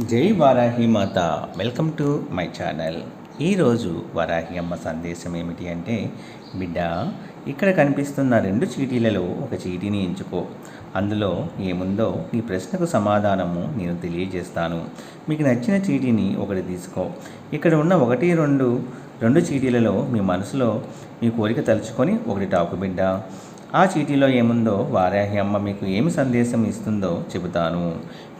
జై వారాహి మాత. Welcome to my channel. ఈరోజు వారాహి అమ్మ సందేశం ఏమిటి అంటే బిడ్డ ఇక్కడ కనిపిస్తున్న రెండు చీటీలలో ఒక చీటీని ఎంచుకో. అందులో ఏముందో ఈ ప్రశ్నకు సమాధానము నేను తెలియజేస్తాను. మీకు నచ్చిన చీటీని ఒకటి తీసుకో. ఇక్కడ ఉన్న ఒకటి రెండు రెండు చీటీలలో మీ మనసులో మీ కోరిక తలుచుకొని ఒకటి టాకు బిడ్డ. ఆ చీటీలో ఏముందో వారాహి అమ్మ మీకు ఏమి సందేశం ఇస్తుందో చెబుతాను.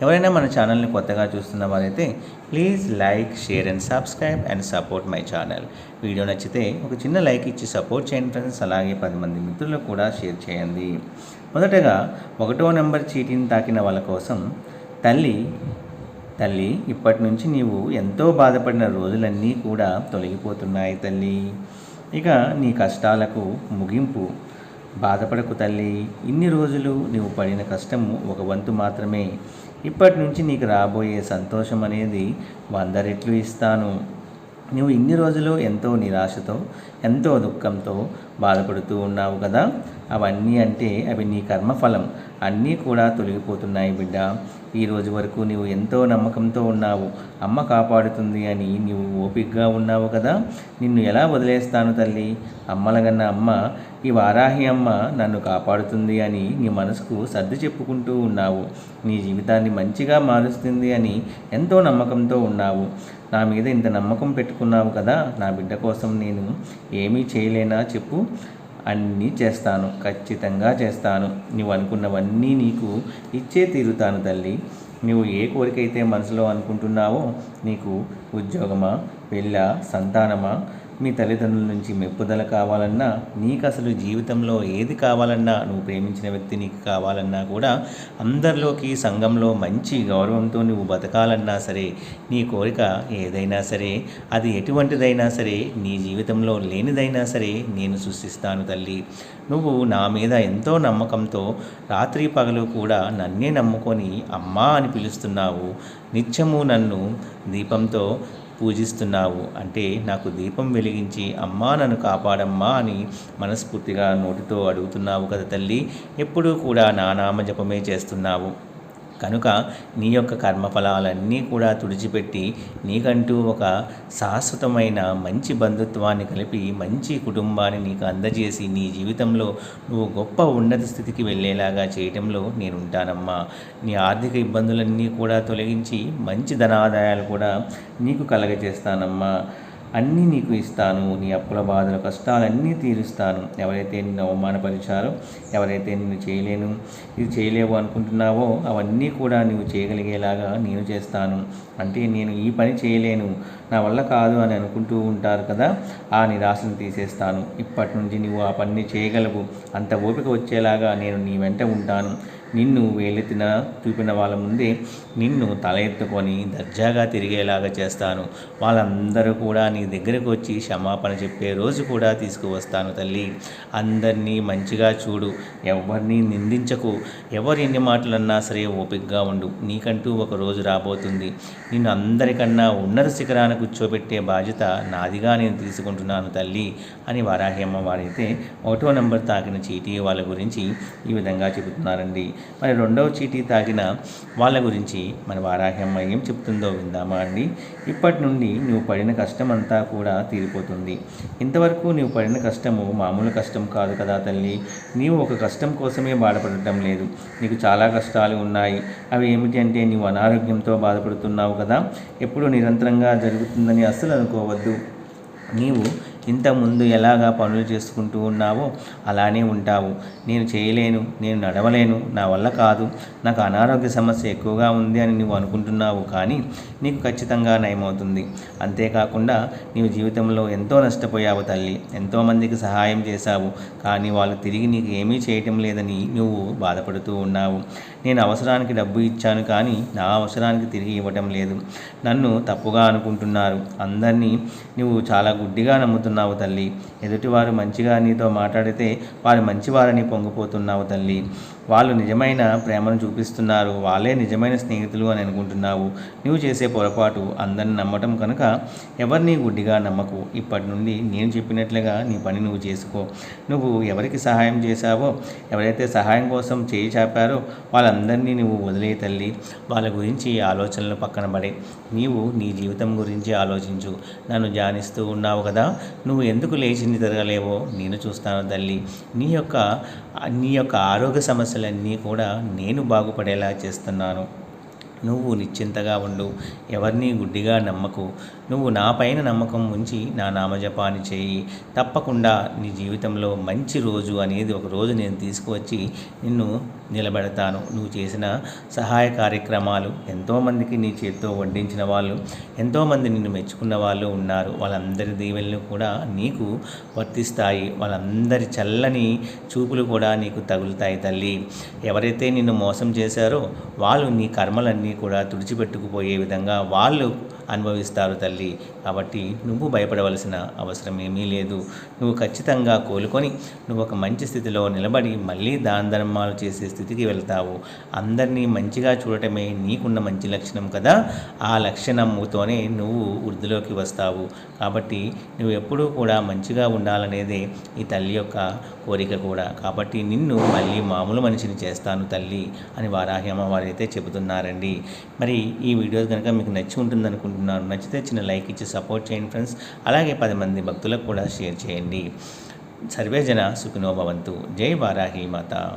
ఎవరైనా మన ఛానల్ని కొత్తగా చూస్తున్న వారైతే please like share and subscribe and support my channel. Video నచ్చితే ఒక చిన్న లైక్ ఇచ్చి సపోర్ట్ చేయండి ఫ్రెండ్స్. అలాగే పది మంది మిత్రులకు కూడా షేర్ చేయండి. మొదటగా ఒకటో నెంబర్ చీటీని తాకిన వాళ్ళ కోసం తల్లి తల్లి ఇప్పటి నుంచి నీవు ఎంతో బాధపడిన రోజులన్నీ కూడా తొలగిపోతున్నాయి తల్లి. ఇక నీ కష్టాలకు ముగింపు బాధపడకు తల్లి. ఇన్ని రోజులు నీవు పడిన కష్టము ఒక వంతు మాత్రమే. ఇప్పటి నుంచి నీకు రాబోయే సంతోషం అనేది వంద రెట్లు ఇస్తాను. నువ్వు ఇన్ని రోజులు ఎంతో నిరాశతో ఎంతో దుఃఖంతో బాధపడుతూ ఉన్నావు కదా? అవన్నీ అంటే అవి నీ కర్మఫలం. అన్నీ కూడా తొలగిపోతున్నాయి బిడ్డ. ఈ రోజు వరకు నీవు ఎంతో నమ్మకంతో ఉన్నావు. అమ్మ కాపాడుతుంది అని నీవు ఓపికగా ఉన్నావు కదా. నిన్ను ఎలా వదిలేస్తాను తల్లి? అమ్మలగన్న అమ్మ ఈ వారాహి అమ్మ నన్ను కాపాడుతుంది అని నీ మనసుకు సర్ది చెప్పుకుంటూ ఉన్నావు. నీ జీవితాన్ని మంచిగా మారుస్తుంది అని ఎంతో నమ్మకంతో ఉన్నావు. నా మీద ఇంత నమ్మకం పెట్టుకున్నావు కదా. నా బిడ్డ కోసం నేను ఏమీ చేయలేనా చెప్పు. అన్నీ చేస్తాను ఖచ్చితంగా చేస్తాను. నువ్వు అనుకున్నవన్నీ నీకు ఇచ్చే తీరుతాను తల్లి. నువ్వు ఏ కోరిక అయితే మనసులో అనుకుంటున్నావో నీకు ఉద్యోగమా పెళ్ళ సంతానమా మీ తల్లిదండ్రుల నుంచి మెప్పుదల కావాలన్నా నీకు అసలు జీవితంలో ఏది కావాలన్నా నువ్వు ప్రేమించిన వ్యక్తి నీకు కావాలన్నా కూడా అందరిలోకి సంఘంలో మంచి గౌరవంతో నువ్వు బతకాలన్నా సరే నీ కోరిక ఏదైనా సరే అది ఎటువంటిదైనా సరే నీ జీవితంలో లేనిదైనా సరే నేను సృష్టిస్తాను తల్లి. నువ్వు నా మీద ఎంతో నమ్మకంతో రాత్రి పగలు కూడా నన్నే నమ్ముకొని అమ్మా అని పిలుస్తున్నావు. నిత్యము నన్ను దీపంతో పూజిస్తున్నావు అంటే నాకు దీపం వెలిగించి అమ్మా నన్ను కాపాడమ్మా అని మనస్ఫూర్తిగా నోటితో అడుగుతున్నావు కదా తల్లి. ఎప్పుడూ కూడా నానామ జపమే చేస్తున్నావు. కనుక నీ యొక్క కర్మఫలాలన్నీ కూడా తుడిచిపెట్టి నీకంటూ ఒక శాశ్వతమైన మంచి బంధుత్వాన్ని కలిపి మంచి కుటుంబాన్ని నీకు అందజేసి నీ జీవితంలో నువ్వు గొప్ప ఉన్నత స్థితికి వెళ్ళేలాగా చేయటంలో నేను ఉంటానమ్మా నీ ఆర్థిక ఇబ్బందులన్నీ కూడా తొలగించి మంచి ధనాదాయాలు కూడా నీకు కలగజేస్తానమ్మా. అన్నీ నీకు ఇస్తాను. నీ అప్పుల బాధల కష్టాలన్నీ తీరుస్తాను. ఎవరైతే నిన్ను అవమానపరిచారో ఎవరైతే నిన్ను చేయలేను ఇది చేయలేవు అనుకుంటున్నావో అవన్నీ కూడా నువ్వు చేయగలిగేలాగా నేను చేస్తాను. అంటే నేను ఈ పని చేయలేను. నా వల్ల కాదు అని అనుకుంటూ ఉంటారు కదా ఆ నిరాశను తీసేస్తాను. ఇప్పటి నుంచి నువ్వు ఆ పని చేయగలవు. అంత ఓపిక వచ్చేలాగా నేను నీ వెంట ఉంటాను. నిన్ను వేలెత్తిన చూపిన వాళ్ళ ముందే నిన్ను తల ఎత్తుకొని దర్జాగా తిరిగేలాగా చేస్తాను. వాళ్ళందరూ కూడా నీ దగ్గరకు వచ్చి క్షమాపణ చెప్పే రోజు కూడా తీసుకువస్తాను తల్లి. అందరినీ మంచిగా చూడు. ఎవరిని నిందించకు. ఎవరు ఎన్ని మాటలన్నా సరే ఓపికగా ఉండు. నీకంటూ ఒక రోజు రాబోతుంది. నిన్ను అందరికన్నా ఉన్నత శిఖరాన కూర్చోబెట్టే బాధ్యత నాదిగా నేను తీసుకుంటున్నాను తల్లి అని వారాహి అమ్మ వారైతే ఒకటో నెంబర్ తాకిన చీటీ వాళ్ళ గురించి ఈ విధంగా చెబుతున్నారండి. మరి రెండవ చీటీ తాగిన వాళ్ళ గురించి మన వారాహ్యమ్మ ఏం చెప్తుందో విందామా అండి. ఇప్పటి నుండి నువ్వు పడిన కష్టం అంతా కూడా తీరిపోతుంది. ఇంతవరకు నువ్వు పడిన కష్టము మామూలు కష్టం కాదు కదా తల్లి. నీవు ఒక కష్టం కోసమే బాధపడటం లేదు. నీకు చాలా కష్టాలు ఉన్నాయి. అవి ఏమిటి అంటే నీవు అనారోగ్యంతో బాధపడుతున్నావు కదా. ఎప్పుడు నిరంతరంగా జరుగుతుందని అస్సలు అనుకోవద్దు. నీవు ఇంతకుముందు ఎలాగా పనులు చేసుకుంటూ ఉన్నావో అలానే ఉంటావు. నేను చేయలేను నేను నడవలేను నా వల్ల కాదు. నాకు అనారోగ్య సమస్య ఎక్కువగా ఉంది అని నువ్వు అనుకుంటున్నావు కానీ నీకు ఖచ్చితంగా నయమవుతుంది. అంతేకాకుండా నీవు జీవితంలో ఎంతో నష్టపోయావు తల్లి. ఎంతోమందికి సహాయం చేశావు కానీ వాళ్ళు తిరిగి నీకు ఏమీ చేయటం లేదని నువ్వు బాధపడుతూ ఉన్నావు. నేను అవసరానికి డబ్బు ఇచ్చాను కానీ నా అవసరానికి తిరిగి ఇవ్వటం లేదు. నన్ను తప్పుగా అనుకుంటున్నారు. అందరినీ నువ్వు చాలా గుడ్డిగా నమ్ముతున్నావు. పొంగిపోతున్నావు తల్లి. ఎదుటివారు మంచిగా నీతో మాట్లాడితే వారు మంచివారని పొంగిపోతున్నావు తల్లి. వాళ్ళు నిజమైన ప్రేమను చూపిస్తున్నారు. వాళ్ళే నిజమైన స్నేహితులు అని అనుకుంటున్నావు. నువ్వు చేసే పొరపాటు అందరిని నమ్మటం కనుక ఎవరిని గుడ్డిగా నమ్మకు. ఇప్పటి నుండి నేను చెప్పినట్లుగా నీ పని నువ్వు చేసుకో. నువ్వు ఎవరికి సహాయం చేశావో ఎవరైతే సహాయం కోసం చేయి చాపారో వాళ్ళందరినీ నువ్వు వదిలే తల్లి. వాళ్ళ గురించి ఆలోచనలు పక్కన పడే. నీవు నీ జీవితం గురించి ఆలోచించు. నన్ను ధ్యానిస్తూ ఉన్నావు కదా. నువ్వు ఎందుకు లేచింది తిరగలేవో నేను చూస్తాను తల్లి. నీ యొక్క నీ యొక్క ఆరోగ్య సమస్య సమస్యలన్నీ కూడా నేను బాగుపడేలా చేస్తున్నాను. నువ్వు నిశ్చింతగా ఉండు. ఎవరిని గుడ్డిగా నమ్మకు. నువ్వు నా పైన నమ్మకం ఉంచి నా నామజపాన్ని చేయి. తప్పకుండా నీ జీవితంలో మంచి రోజు అనేది ఒక రోజు నేను తీసుకువచ్చి నిన్ను నిలబెడతాను. నువ్వు చేసిన సహాయ కార్యక్రమాలు ఎంతోమందికి నీ చేత్తో వడ్డించిన వాళ్ళు ఎంతోమంది నిన్ను మెచ్చుకున్న వాళ్ళు ఉన్నారు. వాళ్ళందరి దీవెనలు కూడా నీకు వర్తిస్తాయి. వాళ్ళందరి చల్లని చూపులు కూడా నీకు తగులుతాయి తల్లి. ఎవరైతే నిన్ను మోసం చేశారో వాళ్ళు నీ కర్మలన్నీ కూడా తుడిచిపెట్టుకుపోయే విధంగా వాళ్ళు అనుభవిస్తారు తల్లి. కాబట్టి నువ్వు భయపడవలసిన అవసరం ఏమీ లేదు. నువ్వు ఖచ్చితంగా కోలుకొని నువ్వు ఒక మంచి స్థితిలో నిలబడి మళ్ళీ దాన ధర్మాలు చేసే స్థితికి వెళ్తావు. అందరినీ మంచిగా చూడటమే నీకున్న మంచి లక్షణం కదా? ఆ లక్షణముతోనే నువ్వు వృద్ధిలోకి వస్తావు. కాబట్టి నువ్వు ఎప్పుడూ కూడా మంచిగా ఉండాలనేదే ఈ తల్లి యొక్క కోరిక కూడా. కాబట్టి నిన్ను మళ్ళీ మామూలు మనిషిని చేస్తాను తల్లి అని వారాహి అమ్మవారు అయితే చెబుతున్నారండి. మరి ఈ వీడియో కనుక మీకు నచ్చి ఉంటుంది అనుకుంటున్నాను నచ్చితే చిన్న లైక్ ఇచ్చి సపోర్ట్ చేయండి ఫ్రెండ్స్. అలాగే పది మంది భక్తులకు కూడా షేర్ చేయండి. సర్వేజన సుఖినో భవంతు. జై వారాహి మాత.